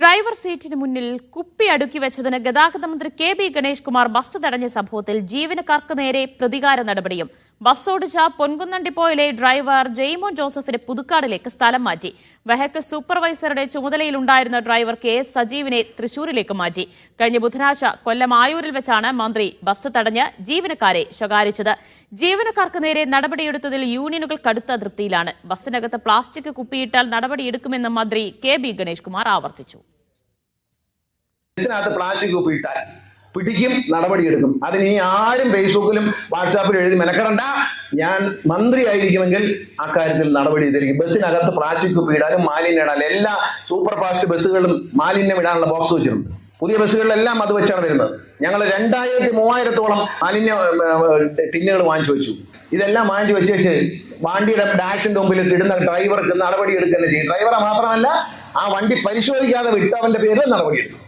Driver സീറ്റിന് മുന്നിൽ കുപ്പി അടുക്കി വെച്ചതിന് ഗതാഗത മന്ത്രി K B Ganesh Kumar bus തടഞ്ഞ സംഭവത്തിൽ ജീവനക്കാർക്ക് നേരെ പ്രതികാര നടപടിയും. ബസ് ഓടിച്ച പൊൻകുന്നം ഡിപ്പോയിലെ ഡ്രൈവർ ജെയ്മോൻ ജോസഫിനെ പുതുക്കാടിലേക്ക് സ്ഥലം മാറ്റി. വെഹിക്കിൾ സൂപ്പർവൈസറുടെ ചുമതലയിലുണ്ടായിരുന്ന ഡ്രൈവർ കെ എസ് സജീവിനെ തൃശൂരിലേക്ക് മാറ്റി. കഴിഞ്ഞ ബുധനാഴ്ച കൊല്ലം ആയൂരിൽ വെച്ചാണ് മന്ത്രി ബസ് തടഞ്ഞ് ജീവനക്കാരെ ശകാരിച്ചത്. ജീവനക്കാർക്ക് നേരെ നടപടിയെടുത്തതിൽ യൂണിയനുകൾ കടുത്ത അതൃപ്തിയിലാണ്. ബസ്സിനകത്ത് പ്ലാസ്റ്റിക് കുപ്പിയിട്ടാൽ നടപടിയെടുക്കുമെന്ന് മന്ത്രി കെ ബി ഗണേഷ് കുമാർ ആവർത്തിച്ചു. ബസ്സിനകത്ത് പ്ലാസ്റ്റിക് കുപ്പി ഇട്ടാൽ പിടിക്കും നടപടിയെടുക്കും. അതിന് ഇനി ആരും ഫേസ്ബുക്കിലും വാട്സാപ്പിലും എഴുതി മെനക്കെടണ്ട. ഞാൻ മന്ത്രി മന്ത്രിയായിരിക്കുമെങ്കിൽ അക്കാര്യത്തിൽ നടപടി ചെയ്തിരിക്കും ബസ്സിനകത്ത് പ്ലാസ്റ്റിക് കുപ്പി ഇടാനും മാലിന്യം ഇടാനും എല്ലാ സൂപ്പർ ഫാസ്റ്റ് ബസ്സുകളിലും മാലിന്യം ഇടാനുള്ള ബോക്സ് വെച്ചിട്ടുണ്ട്. പുതിയ ബസ്സുകളിലെല്ലാം അത് വെച്ചാണ് വരുന്നത്. ഞങ്ങൾ രണ്ടായിരത്തി മൂവായിരത്തോളം മാലിന്യ ടിന്നുകൾ വാങ്ങിച്ചു വെച്ചു. ഇതെല്ലാം വാങ്ങിച്ചു വെച്ച് വെച്ച് വണ്ടിയുടെ ഡാഷിന്റെ മുമ്പിൽ ഇടുന്ന ഡ്രൈവർക്ക് നടപടി എടുക്കുന്ന ചെയ്യും. ഡ്രൈവറെ മാത്രമല്ല ആ വണ്ടി പരിശോധിക്കാതെ വിട്ടവന്റെ പേരിൽ നടപടിയെടുക്കും